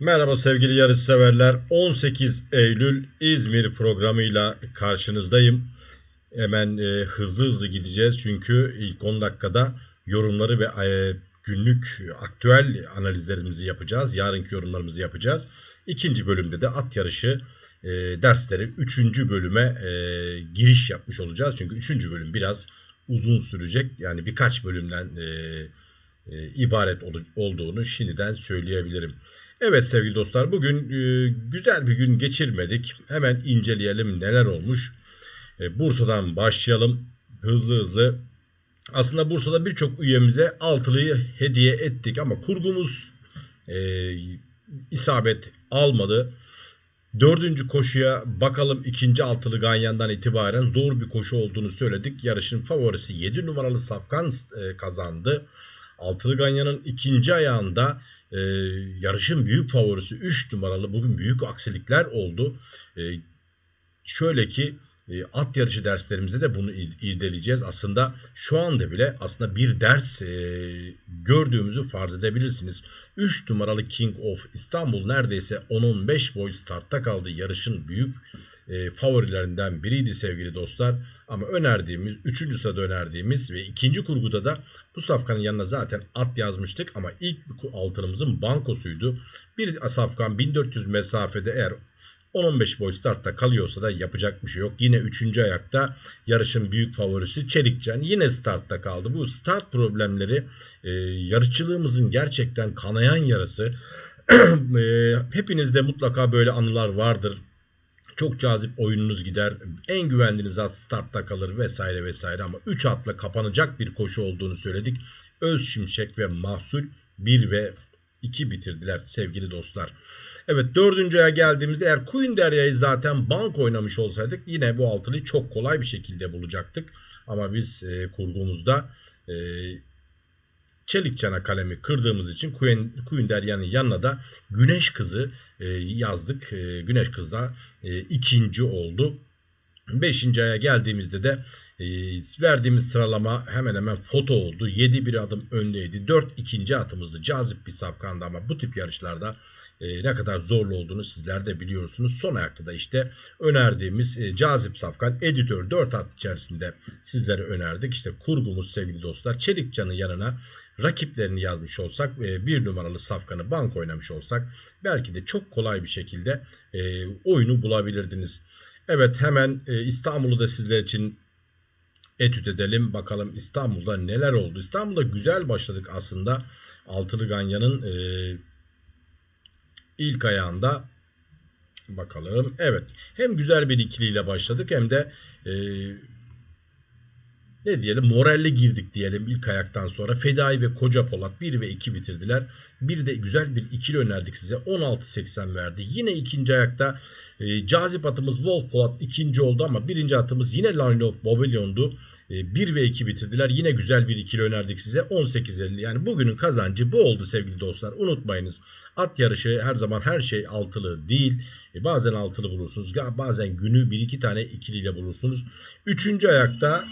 Merhaba sevgili yarış severler. 18 Eylül İzmir programıyla karşınızdayım. Hemen e, hızlı hızlı gideceğiz çünkü ilk 10 dakikada yorumları ve e, günlük aktüel analizlerimizi yapacağız. Yarınki yorumlarımızı yapacağız. İkinci bölümde de at yarışı e, dersleri 3. bölüme e, giriş yapmış olacağız. Çünkü 3. bölüm biraz uzun sürecek. Yani birkaç bölümden e, e, ibaret ol- olduğunu şimdiden söyleyebilirim. Evet sevgili dostlar bugün e, güzel bir gün geçirmedik. Hemen inceleyelim neler olmuş. E, Bursa'dan başlayalım hızlı hızlı. Aslında Bursa'da birçok üyemize altılıyı hediye ettik ama kurgumuz e, isabet almadı. Dördüncü koşuya bakalım ikinci altılı ganyandan itibaren zor bir koşu olduğunu söyledik. Yarışın favorisi 7 numaralı Safkan e, kazandı. Altılı ganyanın ikinci ayağında e, yarışın büyük favorisi 3 numaralı bugün büyük aksilikler oldu. E, şöyle ki at yarışı derslerimize de bunu ir- irdeleyeceğiz. Aslında şu anda bile aslında bir ders e, gördüğümüzü farz edebilirsiniz. 3 numaralı King of İstanbul neredeyse 10-15 boy startta kaldı. Yarışın büyük e, favorilerinden biriydi sevgili dostlar. Ama önerdiğimiz, 3. sırada önerdiğimiz ve ikinci kurguda da bu safkanın yanına zaten at yazmıştık. Ama ilk altınımızın bankosuydu. Bir safkan 1400 mesafede eğer 10-15 boy startta kalıyorsa da yapacak bir şey yok. Yine 3. ayakta yarışın büyük favorisi Çelikcan yine startta kaldı. Bu start problemleri e, yarışçılığımızın gerçekten kanayan yarası. e, hepinizde mutlaka böyle anılar vardır. Çok cazip oyununuz gider. En güvendiğiniz at startta kalır vesaire vesaire ama 3 atla kapanacak bir koşu olduğunu söyledik. Öz Şimşek ve Mahsul 1 ve 2 bitirdiler sevgili dostlar. Evet dördüncü aya geldiğimizde eğer Queen Derya'yı zaten bank oynamış olsaydık yine bu altılıyı çok kolay bir şekilde bulacaktık. Ama biz e, kurgumuzda e, Çelik Çana kalemi kırdığımız için Queen, Queen Derya'nın yanına da Güneş Kızı e, yazdık. E, Güneş Kız da e, ikinci oldu. Beşinci aya geldiğimizde de e, verdiğimiz sıralama hemen hemen foto oldu. 7 bir adım öndeydi. 4 ikinci atımızdı. Cazip bir safkandı ama bu tip yarışlarda e, ne kadar zorlu olduğunu sizler de biliyorsunuz. Son ayakta da işte önerdiğimiz e, cazip safkan editör 4 at içerisinde sizlere önerdik. İşte kurgumuz sevgili dostlar. Çelikcan'ın yanına rakiplerini yazmış olsak ve bir numaralı safkanı bank oynamış olsak belki de çok kolay bir şekilde e, oyunu bulabilirdiniz. Evet hemen e, İstanbul'u da sizler için etüt edelim. Bakalım İstanbul'da neler oldu. İstanbul'da güzel başladık aslında. Altılı Ganyan'ın e, ilk ayağında bakalım. Evet hem güzel bir ikiliyle başladık hem de e, ne diyelim moralli girdik diyelim ilk ayaktan sonra. Fedai ve Koca Polat 1 ve 2 bitirdiler. Bir de güzel bir ikili önerdik size. 16.80 verdi. Yine ikinci ayakta e, cazip atımız Wolf Polat ikinci oldu ama birinci atımız yine Line of Babylon'du. E, 1 ve 2 bitirdiler. Yine güzel bir ikili önerdik size. 18.50 yani bugünün kazancı bu oldu sevgili dostlar. Unutmayınız at yarışı her zaman her şey altılı değil. E, bazen altılı bulursunuz. Bazen günü bir iki tane ikiliyle bulursunuz. Üçüncü ayakta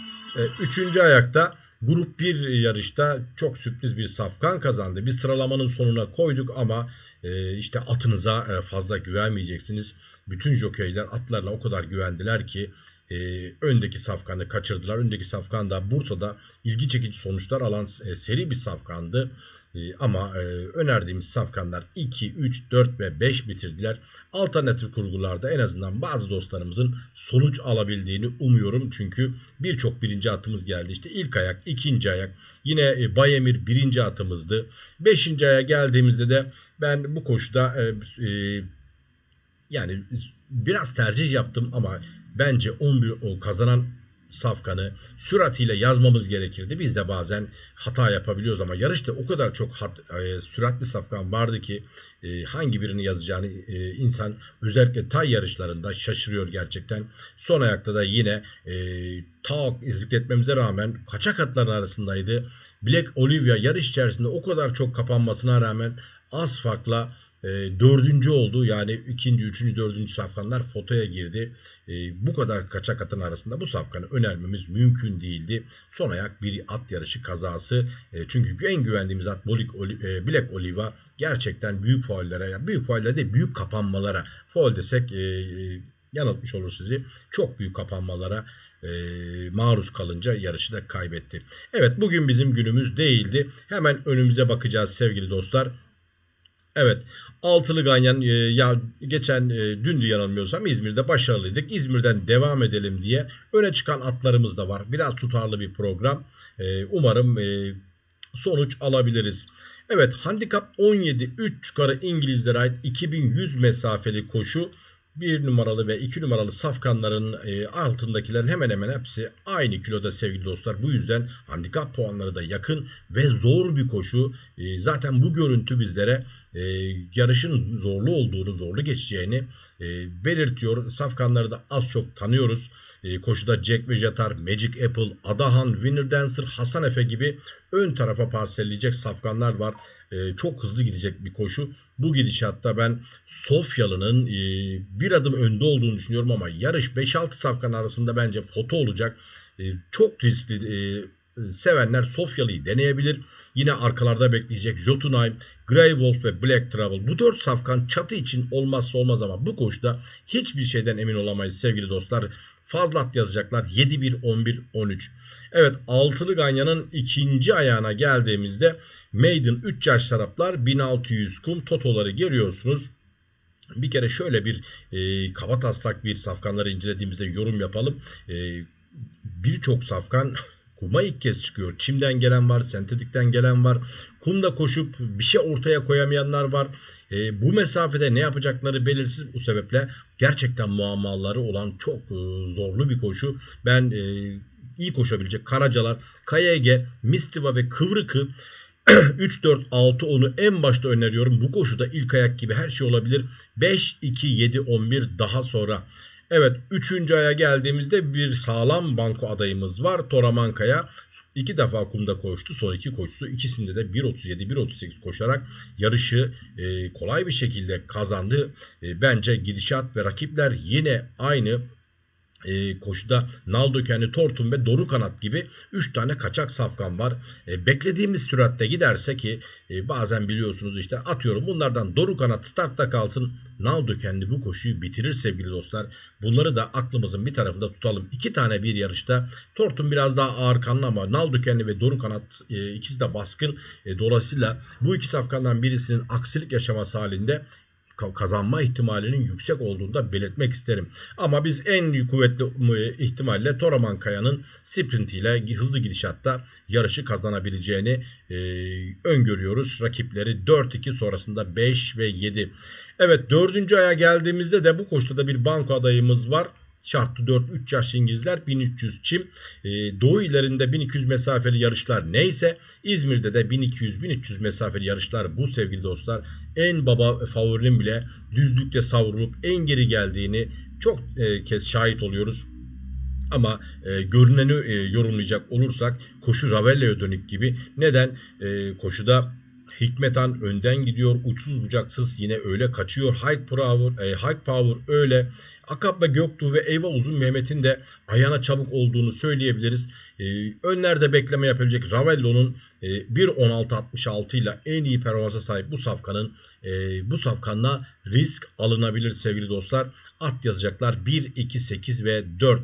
Üçüncü ayakta grup 1 yarışta çok sürpriz bir safkan kazandı. Bir sıralamanın sonuna koyduk ama e, işte atınıza e, fazla güvenmeyeceksiniz. Bütün jokeyler atlarına o kadar güvendiler ki e, öndeki safkanı kaçırdılar. Öndeki safkan da Bursa'da ilgi çekici sonuçlar alan e, seri bir safkandı. E, ama e, önerdiğimiz safkanlar 2, 3, 4 ve 5 bitirdiler. Alternatif kurgularda en azından bazı dostlarımızın sonuç alabildiğini umuyorum. Çünkü birçok birinci atımız geldi. İşte ilk ayak, ikinci ayak. Yine e, Bayemir birinci atımızdı. Beşinci aya geldiğimizde de ben bu koşuda e, e, yani biraz tercih yaptım ama bence 11 o kazanan safkanı süratiyle yazmamız gerekirdi. Biz de bazen hata yapabiliyoruz ama yarışta o kadar çok hat, e, süratli safkan vardı ki e, hangi birini yazacağını e, insan özellikle tay yarışlarında şaşırıyor gerçekten. Son ayakta da yine e, ta zikretmemize rağmen kaçak atların arasındaydı. Black Olivia yarış içerisinde o kadar çok kapanmasına rağmen az farkla e, dördüncü oldu. Yani ikinci, üçüncü, dördüncü safkanlar fotoya girdi. E, bu kadar kaçak atın arasında bu safkanı önermemiz mümkün değildi. Son ayak bir at yarışı kazası. E, çünkü en güvendiğimiz at Bolik, Oli, e, Black Oliva gerçekten büyük faullere, yani büyük faullere değil büyük kapanmalara. Faul desek e, e, yanıltmış olur sizi. Çok büyük kapanmalara e, maruz kalınca yarışı da kaybetti. Evet bugün bizim günümüz değildi. Hemen önümüze bakacağız sevgili dostlar. Evet. Altılı Ganyan e, ya geçen e, dündü yanılmıyorsam İzmir'de başarılıydık. İzmir'den devam edelim diye öne çıkan atlarımız da var. Biraz tutarlı bir program. E, umarım e, sonuç alabiliriz. Evet handikap 17 3 yukarı İngilizlere ait 2100 mesafeli koşu 1 numaralı ve 2 numaralı safkanların e, altındakilerin hemen hemen hepsi aynı kiloda sevgili dostlar. Bu yüzden handikap puanları da yakın ve zor bir koşu. E, zaten bu görüntü bizlere e, yarışın zorlu olduğunu, zorlu geçeceğini e, belirtiyor. Safkanları da az çok tanıyoruz. Koşuda Jack ve Jatar, Magic Apple, Adahan, Winner Dancer, Hasan Efe gibi ön tarafa parselleyecek safkanlar var. E, çok hızlı gidecek bir koşu. Bu gidişatta ben Sofyalı'nın e, bir adım önde olduğunu düşünüyorum ama yarış 5-6 safkan arasında bence foto olacak. E, çok riskli sevenler Sofyalı'yı deneyebilir. Yine arkalarda bekleyecek Jotunheim, Grey Wolf ve Black Trouble. Bu dört safkan çatı için olmazsa olmaz ama bu koşuda hiçbir şeyden emin olamayız sevgili dostlar. Fazla at yazacaklar. 7-1, 11, 13. Evet altılı ganyanın ikinci ayağına geldiğimizde Maiden 3 yaş saraplar 1600 kum totoları görüyorsunuz. Bir kere şöyle bir e, kaba taslak bir safkanları incelediğimizde yorum yapalım. E, Birçok safkan kuma ilk kez çıkıyor. Çimden gelen var, sentetikten gelen var. Kumda koşup bir şey ortaya koyamayanlar var. E, bu mesafede ne yapacakları belirsiz bu sebeple gerçekten muammaları olan çok e, zorlu bir koşu. Ben e, iyi koşabilecek Karacalar, Kayege, Mistiva ve Kıvrık'ı 3 4 6 10'u en başta öneriyorum. Bu koşuda ilk ayak gibi her şey olabilir. 5 2 7 11 daha sonra Evet 3. aya geldiğimizde bir sağlam banko adayımız var. Toramankaya iki defa kumda koştu. Son iki koşusu ikisinde de 1.37-1.38 koşarak yarışı e, kolay bir şekilde kazandı. E, bence gidişat ve rakipler yine aynı e, koşuda Naldo kendi Tortun ve Doru Kanat gibi 3 tane kaçak safkan var. E, beklediğimiz süratte giderse ki e, bazen biliyorsunuz işte atıyorum bunlardan Doru Kanat startta kalsın. Naldo kendi bu koşuyu bitirir sevgili dostlar. Bunları da aklımızın bir tarafında tutalım. İki tane bir yarışta Tortun biraz daha ağır kanlı ama Naldo kendi ve Doru Kanat e, ikisi de baskın. E, dolayısıyla bu iki safkandan birisinin aksilik yaşaması halinde kazanma ihtimalinin yüksek olduğunu da belirtmek isterim. Ama biz en kuvvetli ihtimalle Toraman Kaya'nın sprintiyle hızlı gidişatta yarışı kazanabileceğini e, öngörüyoruz. Rakipleri 4-2 sonrasında 5 ve 7. Evet dördüncü aya geldiğimizde de bu koşuda da bir banko adayımız var. Şartlı 4 3 yaş İngilizler 1300 çim. E, Doğu ilerinde 1200 mesafeli yarışlar neyse İzmir'de de 1200-1300 mesafeli yarışlar bu sevgili dostlar. En baba favorinin bile düzlükte savrulup en geri geldiğini çok e, kez şahit oluyoruz. Ama e, görüneni e, yorumlayacak olursak koşu Ravello'ya dönük gibi. Neden? E, koşuda Hikmetan önden gidiyor. Uçsuz bucaksız yine öyle kaçıyor. High Power, e, High Power öyle. Akap ve Göktuğ ve Eyva Uzun Mehmet'in de ayağına çabuk olduğunu söyleyebiliriz. E, önlerde bekleme yapabilecek Ravello'nun e, 1.16.66 ile en iyi performansa sahip bu safkanın e, bu safkanla risk alınabilir sevgili dostlar. At yazacaklar 1, 2, 8 ve 4.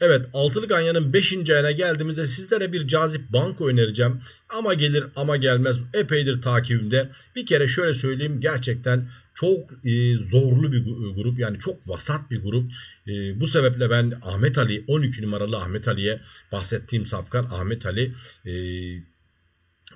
Evet altılı ganyanın 5. ayına geldiğimizde sizlere bir cazip banko önereceğim. Ama gelir ama gelmez epeydir takibimde. Bir kere şöyle söyleyeyim gerçekten çok e, zorlu bir grup yani çok vasat bir grup. E, bu sebeple ben Ahmet Ali 12 numaralı Ahmet Ali'ye bahsettiğim safkan Ahmet Ali e,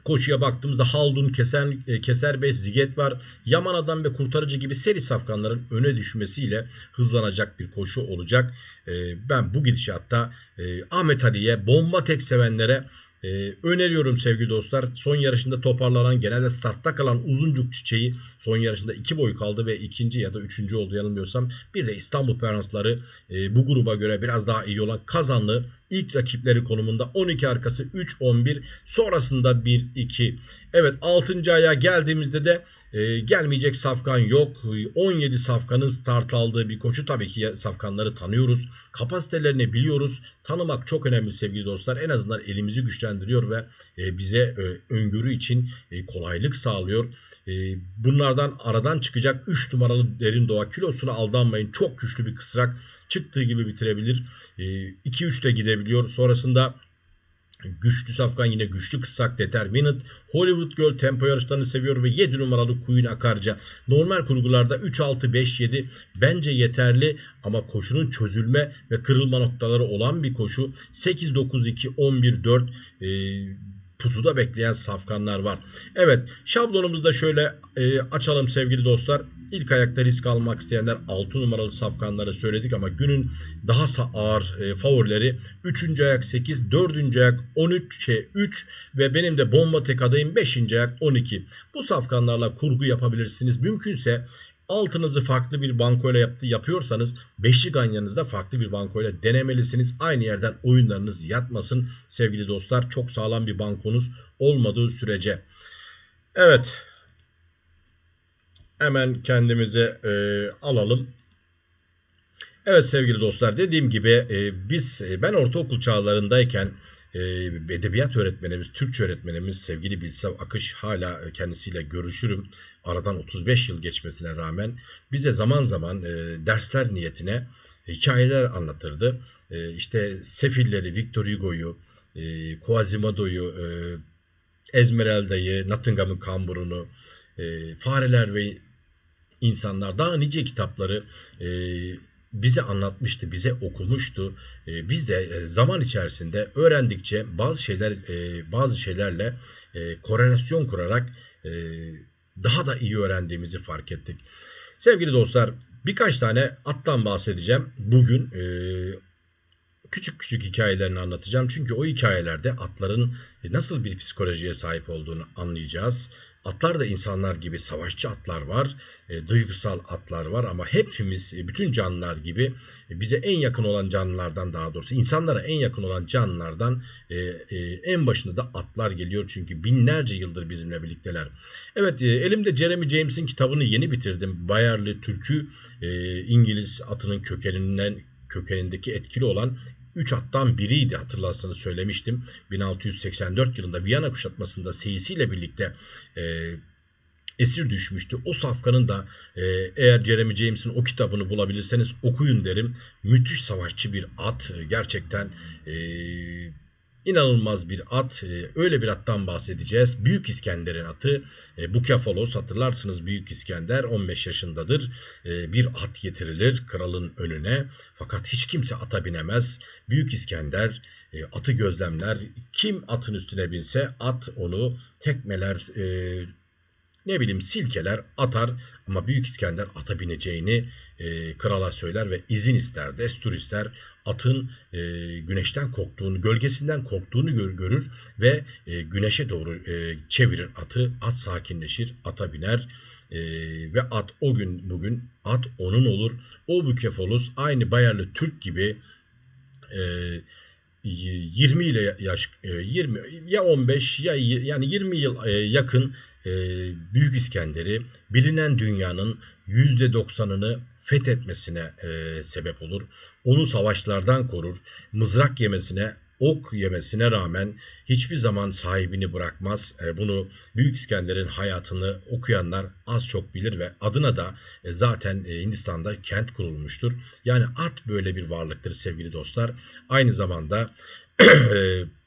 Koşuya baktığımızda Haldun, Keser, e, Keser Bey, Ziget var. Yaman Adam ve Kurtarıcı gibi seri safkanların öne düşmesiyle hızlanacak bir koşu olacak. E, ben bu gidişatta e, Ahmet Ali'ye, bomba tek sevenlere ee, öneriyorum sevgili dostlar. Son yarışında toparlanan genelde startta kalan uzuncuk çiçeği son yarışında iki boy kaldı ve ikinci ya da üçüncü oldu yanılmıyorsam. Bir de İstanbul Perensları e, bu gruba göre biraz daha iyi olan kazanlı ilk rakipleri konumunda 12 arkası 3-11 sonrasında 1-2. Evet 6. aya geldiğimizde de e, gelmeyecek safkan yok. 17 safkanın start aldığı bir koçu tabii ki safkanları tanıyoruz. Kapasitelerini biliyoruz. Tanımak çok önemli sevgili dostlar. En azından elimizi güçlendiriyor ve e, bize e, öngörü için e, kolaylık sağlıyor. Bunlardan aradan çıkacak 3 numaralı derin doğa kilosuna aldanmayın. Çok güçlü bir kısrak çıktığı gibi bitirebilir. E, 2-3 de gidebiliyor. Sonrasında Güçlü Safkan yine güçlü kıssak Determinant. Hollywood Girl tempo yarışlarını seviyor ve 7 numaralı Queen Akarca. Normal kurgularda 3-6-5-7 bence yeterli ama koşunun çözülme ve kırılma noktaları olan bir koşu. 8-9-2-11-4 e, pusuda bekleyen safkanlar var. Evet şablonumuzda şöyle e, açalım sevgili dostlar. İlk ayakta risk almak isteyenler 6 numaralı safkanları söyledik ama günün daha ağır e, favorileri 3. ayak 8, 4. ayak 13, şey, 3 ve benim de bomba tek adayım 5. ayak 12. Bu safkanlarla kurgu yapabilirsiniz. Mümkünse altınızı farklı bir bankoyla yaptı, yapıyorsanız beşli ganyanızda farklı bir bankoyla denemelisiniz. Aynı yerden oyunlarınız yatmasın sevgili dostlar. Çok sağlam bir bankonuz olmadığı sürece. Evet Hemen kendimize e, alalım. Evet sevgili dostlar dediğim gibi e, biz e, ben ortaokul çağlarındayken edebiyat öğretmenimiz, Türkçe öğretmenimiz sevgili Bilsev Akış hala kendisiyle görüşürüm. Aradan 35 yıl geçmesine rağmen bize zaman zaman e, dersler niyetine hikayeler anlatırdı. E, işte Sefilleri, Victor Hugo'yu, e, Quasimodo'yu, Esmeralda'yı, Nottingham'ın kamburunu, fareler ve insanlar daha nice kitapları bize anlatmıştı, bize okumuştu. E, biz de e, zaman içerisinde öğrendikçe bazı şeyler e, bazı şeylerle e, korelasyon kurarak e, daha da iyi öğrendiğimizi fark ettik. Sevgili dostlar, birkaç tane attan bahsedeceğim. Bugün e, küçük küçük hikayelerini anlatacağım. Çünkü o hikayelerde atların nasıl bir psikolojiye sahip olduğunu anlayacağız. Atlar da insanlar gibi savaşçı atlar var, e, duygusal atlar var ama hepimiz e, bütün canlılar gibi e, bize en yakın olan canlılardan daha doğrusu insanlara en yakın olan canlılardan e, e, en başında da atlar geliyor çünkü binlerce yıldır bizimle birlikteler. Evet e, elimde Jeremy James'in kitabını yeni bitirdim. Bayarlı Türk'ü e, İngiliz atının kökeninden kökenindeki etkili olan 3 attan biriydi hatırlarsanız söylemiştim. 1684 yılında Viyana kuşatmasında seyisiyle birlikte e, esir düşmüştü. O safkanın da e, eğer Jeremy James'in o kitabını bulabilirseniz okuyun derim. Müthiş savaşçı bir at. Gerçekten e, inanılmaz bir at. E, öyle bir attan bahsedeceğiz. Büyük İskender'in atı. E, Bukefalos hatırlarsınız Büyük İskender 15 yaşındadır. E, bir at getirilir kralın önüne. Fakat hiç kimse ata binemez. Büyük İskender atı gözlemler. Kim atın üstüne binse at onu tekmeler, ne bileyim silkeler atar ama Büyük İskender ata bineceğini e, krala söyler ve izin ister, destur ister. Atın e, güneşten korktuğunu, gölgesinden korktuğunu gör, görür ve e, güneşe doğru e, çevirir atı. At sakinleşir, ata biner e, ve at o gün bugün at onun olur. O Bükefolus aynı Bayerli Türk gibi e, 20 ile yaş 20 ya 15 ya yani 20 yıl yakın Büyük İskender'i bilinen dünyanın %90'ını fethetmesine sebep olur. Onu savaşlardan korur. Mızrak yemesine ok yemesine rağmen hiçbir zaman sahibini bırakmaz. Bunu Büyük İskender'in hayatını okuyanlar az çok bilir ve adına da zaten Hindistan'da kent kurulmuştur. Yani at böyle bir varlıktır sevgili dostlar. Aynı zamanda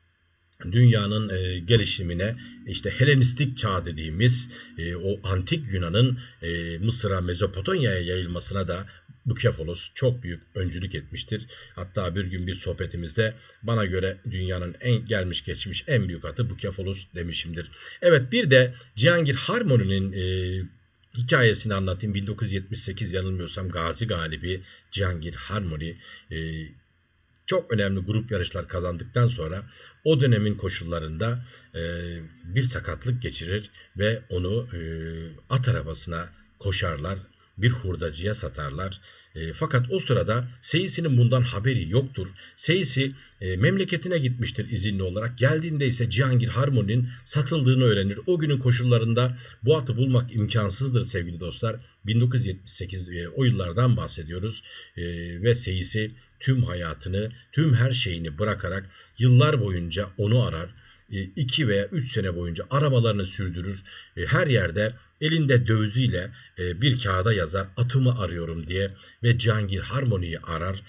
dünyanın e, gelişimine işte Helenistik çağ dediğimiz e, o antik Yunan'ın e, Mısır'a Mezopotamya'ya yayılmasına da Bukefolos çok büyük öncülük etmiştir. Hatta bir gün bir sohbetimizde bana göre dünyanın en gelmiş geçmiş en büyük atı Bukefolos demişimdir. Evet bir de Cihangir Harmoni'nin e, hikayesini anlatayım. 1978 yanılmıyorsam Gazi Galibi Cihangir Harmoni e, çok önemli grup yarışlar kazandıktan sonra o dönemin koşullarında e, bir sakatlık geçirir ve onu e, at arabasına koşarlar bir hurdacıya satarlar. E, fakat o sırada Seyisi'nin bundan haberi yoktur. Seyisi e, memleketine gitmiştir izinli olarak. Geldiğinde ise Cihangir Harmoni'nin satıldığını öğrenir. O günün koşullarında bu atı bulmak imkansızdır sevgili dostlar. 1978 e, o yıllardan bahsediyoruz. E, ve Seyisi tüm hayatını, tüm her şeyini bırakarak yıllar boyunca onu arar. 2 veya 3 sene boyunca aramalarını sürdürür. E, Her yerde elinde dövizüyle e, bir kağıda yazar atımı arıyorum diye ve Cihangir Harmoni'yi arar.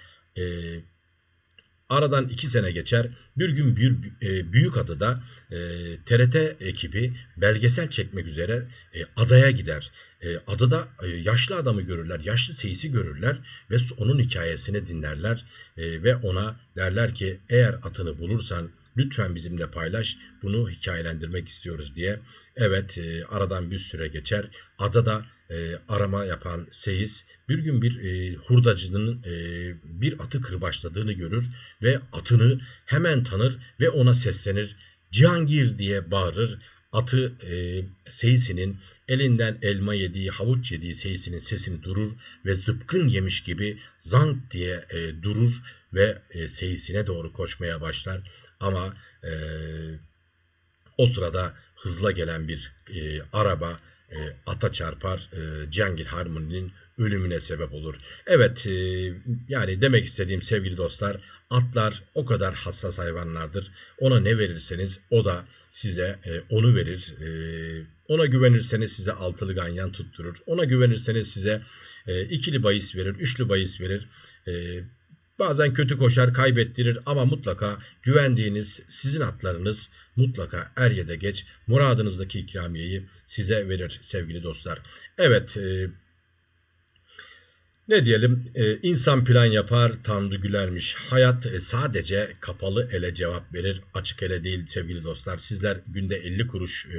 Aradan iki sene geçer. Bir gün bir e, büyük adada e, TRT ekibi belgesel çekmek üzere e, adaya gider. E, adada e, yaşlı adamı görürler, yaşlı seyisi görürler ve onun hikayesini dinlerler e, ve ona derler ki eğer atını bulursan lütfen bizimle paylaş. Bunu hikayelendirmek istiyoruz diye. Evet e, aradan bir süre geçer. Adada e, arama yapan Seyis bir gün bir e, hurdacının e, bir atı kırbaçladığını görür ve atını hemen tanır ve ona seslenir. Cihangir diye bağırır. Atı e, Seyisi'nin elinden elma yediği, havuç yediği Seyisi'nin sesini durur ve zıpkın yemiş gibi zank diye e, durur ve e, Seyisi'ne doğru koşmaya başlar. Ama e, o sırada hızla gelen bir e, araba e, ata çarpar. E, Cihangir Harmoni'nin ölümüne sebep olur. Evet e, yani demek istediğim sevgili dostlar atlar o kadar hassas hayvanlardır. Ona ne verirseniz o da size e, onu verir. E, ona güvenirseniz size altılı ganyan tutturur. Ona güvenirseniz size e, ikili bahis verir, üçlü bahis verir. E, Bazen kötü koşar, kaybettirir ama mutlaka güvendiğiniz sizin atlarınız mutlaka er ya da geç muradınızdaki ikramiyeyi size verir sevgili dostlar. Evet, e, ne diyelim e, insan plan yapar Tanrı gülermiş. Hayat e, sadece kapalı ele cevap verir açık ele değil sevgili dostlar. Sizler günde 50 kuruş e,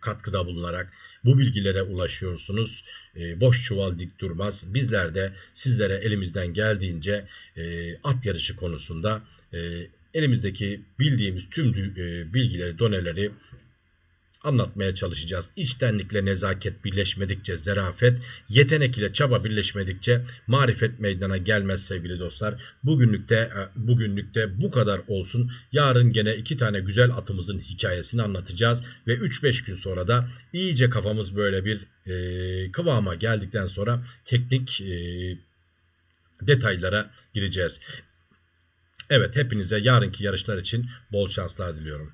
katkıda bulunarak bu bilgilere ulaşıyorsunuz. Boş çuval dik durmaz. Bizler de sizlere elimizden geldiğince at yarışı konusunda elimizdeki bildiğimiz tüm bilgileri, doneleri anlatmaya çalışacağız. İçtenlikle nezaket birleşmedikçe zerafet, yetenek ile çaba birleşmedikçe marifet meydana gelmez sevgili dostlar. Bugünlükte e, bugünlükte bu kadar olsun. Yarın gene iki tane güzel atımızın hikayesini anlatacağız ve 3-5 gün sonra da iyice kafamız böyle bir e, kıvama geldikten sonra teknik e, detaylara gireceğiz. Evet hepinize yarınki yarışlar için bol şanslar diliyorum.